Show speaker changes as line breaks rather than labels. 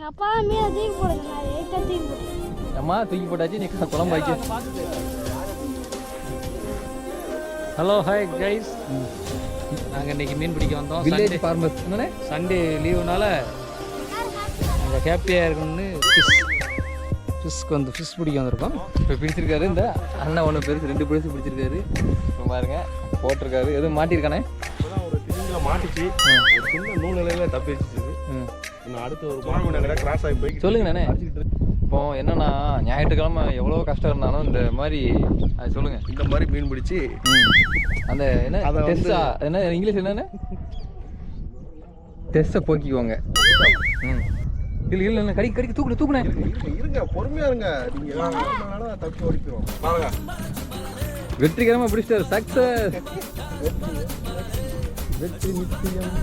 எங்கள் அப்பா மீனை தூக்கி போடுங்க நான் லைட்டாக தூக்கி போட்டேன்.
அம்மா தூக்கி போட்டாச்சு நீ குழம்பாச்சு
ஹலோ ஹாய் கைஸ் நாங்கள் இன்னைக்கு மீன் பிடிக்க வந்தோம்.
வில்லேஜ்
சண்டே
ஃபார்மர்ஸ் என்னண்ணே?
சண்டே லீவுனால நாங்கள் ஹாப்பியாக இருக்கணும்னு ஃபிஷ் ஃபிஷ்க்கு வந்து ஃபிஷ் பிடிக்க வந்திருக்கோம்.
இப்போ பிடிச்சிருக்காரு இந்த அண்ணன் ஒன்று பெருசு ரெண்டு பெருசு பிடிச்சிருக்காரு. இப்போ பாருங்க போட்டிருக்காரு. எதுவும் மாட்டியிருக்கானே?
திங்கில் மாட்டிச்சு. ஒரு சின்ன நூல் நிலையில தப்பி வச்சுச்சு
ம்.
இன்னும் அடுத்து ஒரு பாம்பு நகர கிராஸ் ஆகி போய்
சொல்லுங்கண்ணே இப்போ என்னன்னா ஞாயிற்றுக்கிழமை எவ்வளோ கஷ்டம் இருந்தாலும் இந்த மாதிரி அது சொல்லுங்க.
இந்த மாதிரி மீன் பிடிச்சி
ம். அந்த என்ன டெஸ்ஸா என்ன இங்கிலீஷ் என்னன்னு? டெஸ்ட்டை போக்கிக்குவாங்க ம். இல்லை இல்லை இல்லை கடி கடிக்க தூக்குனே தூக்குனே
இருங்க பொறுமையா இருங்க. நீங்க தப்பி ஓடிக்கிறோம்.
வெற்றிகரமாக பிடிச்சிட்டாரு. சக்ஸஸ்
வெற்றி நிச்சயம்